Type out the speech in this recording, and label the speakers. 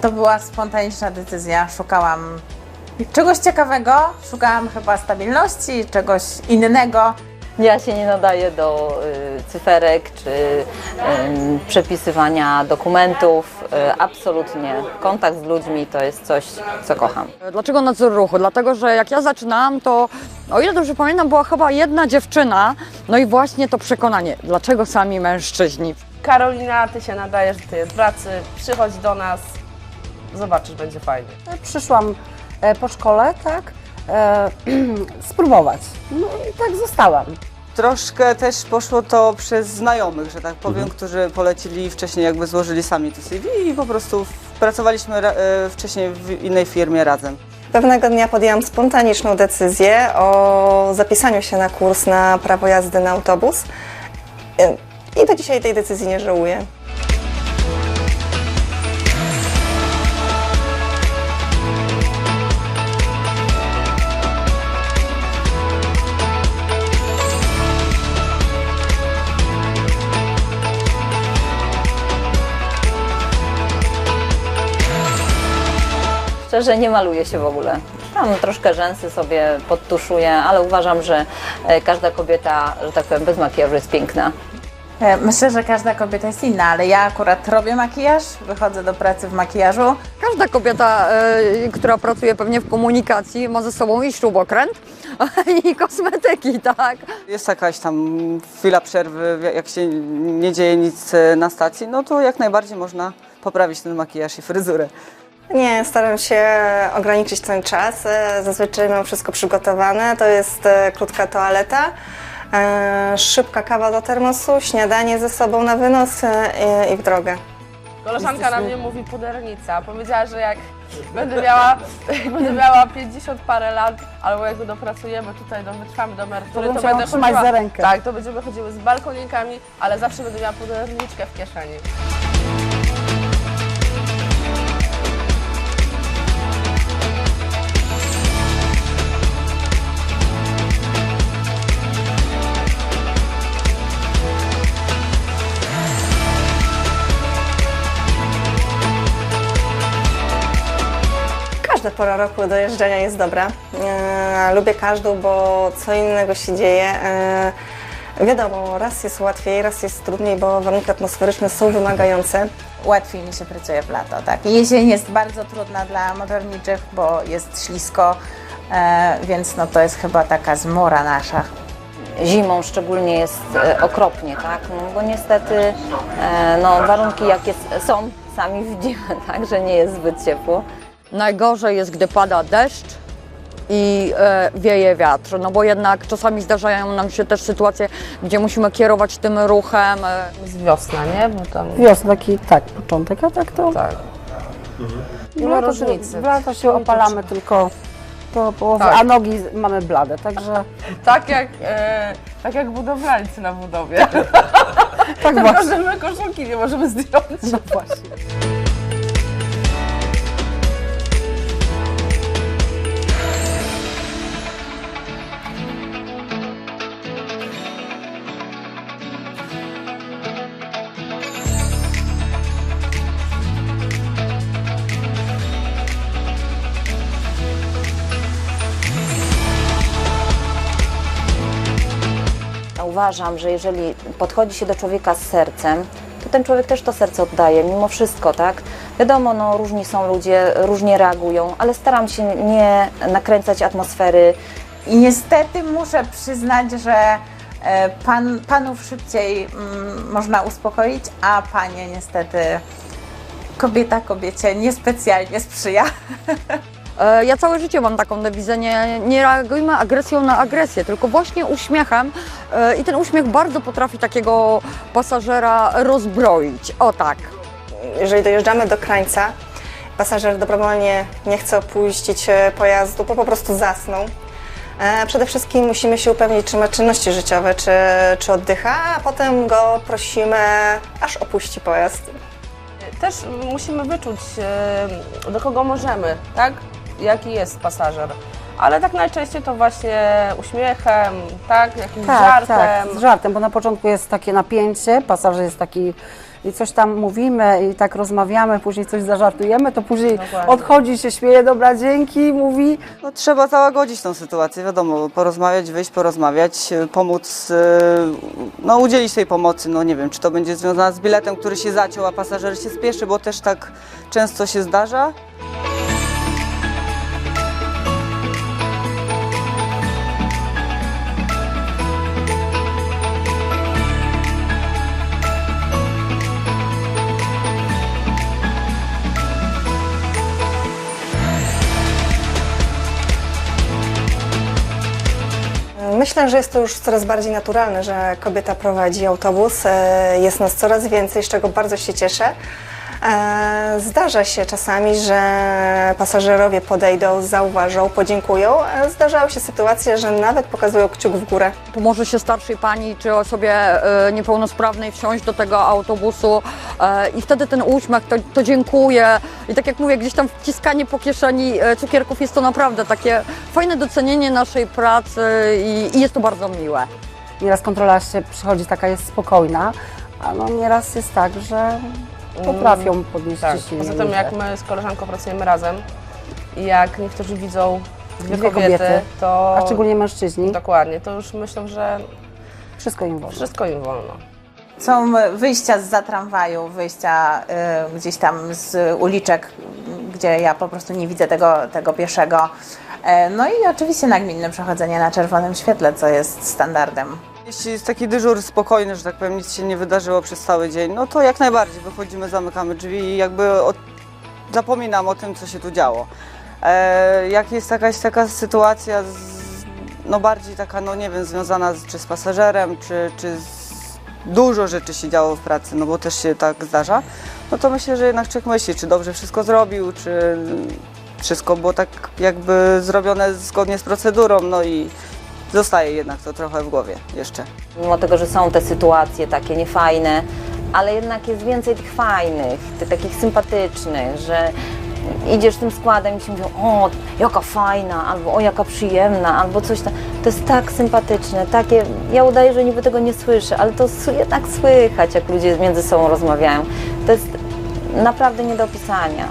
Speaker 1: To była spontaniczna decyzja. Szukałam czegoś ciekawego, szukałam chyba stabilności, czegoś innego.
Speaker 2: Ja się nie nadaję do y, cyferek czy y, przepisywania dokumentów. Y, absolutnie. Kontakt z ludźmi to jest coś, co kocham.
Speaker 3: Dlaczego nadzór ruchu? Dlatego, że jak ja zaczynałam, to o ile dobrze pamiętam, była chyba jedna dziewczyna, no i właśnie to przekonanie, dlaczego sami mężczyźni?
Speaker 4: Karolina, ty się nadajesz do tej pracy, przychodź do nas, zobaczysz, będzie fajnie.
Speaker 5: Przyszłam e, po szkole, tak, e, spróbować. No i tak zostałam.
Speaker 6: Troszkę też poszło to przez znajomych, że tak powiem, którzy polecili wcześniej, jakby złożyli sami to CV i po prostu pracowaliśmy ra- e, wcześniej w innej firmie razem.
Speaker 7: Pewnego dnia podjęłam spontaniczną decyzję o zapisaniu się na kurs na prawo jazdy na autobus. I do dzisiaj tej decyzji nie żałuję.
Speaker 2: Szczerze nie maluję się w ogóle. Tam troszkę rzęsy sobie podtuszuję, ale uważam, że e, każda kobieta, że tak powiem, bez makijażu jest piękna.
Speaker 1: E, Myślę, że każda kobieta jest inna, ale ja akurat robię makijaż, wychodzę do pracy w makijażu.
Speaker 3: Każda kobieta, e, która pracuje pewnie w komunikacji, ma ze sobą i śrubokręt, i kosmetyki, tak?
Speaker 6: Jest jakaś tam chwila przerwy, jak się nie dzieje nic na stacji, no to jak najbardziej można poprawić ten makijaż i fryzurę.
Speaker 7: Nie, staram się ograniczyć ten czas. E, Zazwyczaj mam wszystko przygotowane. To jest e, krótka toaleta, e, szybka kawa do termosu, śniadanie ze sobą na wynos i- w drogę.
Speaker 4: Koleżanka na mnie mówi pudernica. Powiedziała, że jak będę miała, jak będę miała 50 parę lat, albo jak dopracujemy tutaj, do, wytrwamy do emerytury,
Speaker 5: To
Speaker 4: to, będę
Speaker 5: trzymać za rękę.
Speaker 4: Tak, to będziemy chodziły z balkonikami, ale zawsze będę miała puderniczkę w kieszeni.
Speaker 7: Każda pora roku do jeżdżenia jest dobra. E, lubię każdą, bo co innego się dzieje. E, wiadomo, raz jest łatwiej, raz jest trudniej, bo warunki atmosferyczne są wymagające.
Speaker 1: Łatwiej mi się pracuje w lato, tak. Jesień jest bardzo trudna dla motorniczych, bo jest ślisko, e, więc no to jest chyba taka zmora nasza.
Speaker 2: Zimą szczególnie jest e, okropnie, tak? No, bo niestety e, no, warunki jakie są, sami widzimy, tak? Że nie jest zbyt ciepło.
Speaker 3: Najgorzej jest, gdy pada deszcz i e, wieje wiatr, no bo jednak czasami zdarzają nam się też sytuacje, gdzie musimy kierować tym ruchem. E,
Speaker 4: Z wiosna, nie? Bo tam...
Speaker 5: Wiosna taki, tak, początek, a tak to
Speaker 4: Tak.
Speaker 5: w
Speaker 4: Nie ma różnicy.
Speaker 5: w lato się opalamy tylko do połowy,
Speaker 4: Tak.
Speaker 5: a nogi mamy blade, także
Speaker 4: Tak jak, e, tak jak budowlańcy na budowie.
Speaker 5: tak
Speaker 4: Tylko,
Speaker 5: właśnie.
Speaker 4: że my koszulki nie możemy zdjąć.
Speaker 5: No właśnie.
Speaker 2: Uważam, że jeżeli podchodzi się do człowieka z sercem, to ten człowiek też to serce oddaje, mimo wszystko, tak? Wiadomo, no, różni są ludzie, różnie reagują, ale staram się nie nakręcać atmosfery.
Speaker 1: I niestety muszę przyznać, że e, pan, panów szybciej mm, można uspokoić, a panie niestety kobieta kobiecie niespecjalnie sprzyja.
Speaker 3: E, Ja całe życie mam taką dewizę, nie, nie reagujmy agresją na agresję, tylko właśnie uśmiechem e, i ten uśmiech bardzo potrafi takiego pasażera rozbroić. O tak.
Speaker 7: Jeżeli dojeżdżamy do krańca, pasażer dobrowolnie nie chce opuścić e, pojazdu, bo po prostu zasnął. Przede wszystkim musimy się upewnić, czy ma czynności życiowe, czy, czy oddycha, a potem go prosimy, aż opuści pojazd.
Speaker 4: Też musimy wyczuć, do kogo możemy, tak? Jaki jest pasażer. Ale tak najczęściej to właśnie uśmiechem, tak? Jakimś
Speaker 5: Tak,
Speaker 4: żartem.
Speaker 5: tak, z żartem, bo na początku jest takie napięcie, pasażer jest taki i coś tam mówimy i tak rozmawiamy, później coś zażartujemy, to później
Speaker 4: Dokładnie.
Speaker 5: odchodzi, się śmieje, dobra, dzięki, mówi.
Speaker 6: No, trzeba załagodzić tą sytuację, wiadomo, porozmawiać, wyjść, porozmawiać, e, pomóc, e, no udzielić tej pomocy, no nie wiem, czy to będzie związane z biletem, który się zaciął, a pasażer się spieszy, bo też tak często się zdarza.
Speaker 7: Myślę, że jest to już coraz bardziej naturalne, że kobieta prowadzi autobus. E, Jest nas coraz więcej, z czego bardzo się cieszę. E, Zdarza się czasami, że pasażerowie podejdą, zauważą, podziękują. E, Zdarzały się sytuacje, że nawet pokazują kciuk w górę.
Speaker 3: Pomoże się starszej pani czy osobie e, niepełnosprawnej wsiąść do tego autobusu i wtedy ten uśmiech, to, to dziękuję. I tak jak mówię, gdzieś tam wciskanie po kieszeni cukierków jest to naprawdę takie fajne docenienie naszej pracy i, i jest to bardzo miłe.
Speaker 5: Nieraz kontrola się przychodzi taka jest spokojna, a no nieraz jest tak, że potrafią podnieść
Speaker 4: Tak,
Speaker 5: ciśnienie.
Speaker 4: poza tym jak my z koleżanką pracujemy razem i jak niektórzy widzą dwie,
Speaker 5: Dwie
Speaker 4: kobiety,
Speaker 5: kobiety,
Speaker 4: to
Speaker 5: A szczególnie mężczyźni,
Speaker 4: dokładnie, to już myślą, że
Speaker 5: wszystko im wolno.
Speaker 4: wszystko im wolno.
Speaker 1: Są wyjścia z tramwaju, wyjścia y, gdzieś tam z uliczek, gdzie ja po prostu nie widzę tego, tego pieszego. E, No i oczywiście nagminne przechodzenie na czerwonym świetle, co jest standardem.
Speaker 6: Jeśli jest taki dyżur spokojny, że tak powiem, nic się nie wydarzyło przez cały dzień, no to jak najbardziej wychodzimy, zamykamy drzwi i jakby od... zapominam o tym, co się tu działo. E, jak jest jakaś taka sytuacja, z... no bardziej taka, no nie wiem, związana z, czy z pasażerem, czy, czy z... dużo rzeczy się działo w pracy, no bo też się tak zdarza, no to myślę, że jednak człowiek myśli, czy dobrze wszystko zrobił, czy wszystko było tak jakby zrobione zgodnie z procedurą, no i zostaje jednak to trochę w głowie jeszcze.
Speaker 2: Mimo tego, że są te sytuacje takie niefajne, ale jednak jest więcej tych fajnych, tych takich sympatycznych, że idziesz tym składem i ci mówią, o, jaka fajna, albo o, jaka przyjemna, albo coś tam. To jest tak sympatyczne, takie, ja udaję, że niby tego nie słyszę, ale to jednak słychać, jak ludzie między sobą rozmawiają. To jest naprawdę nie do opisania.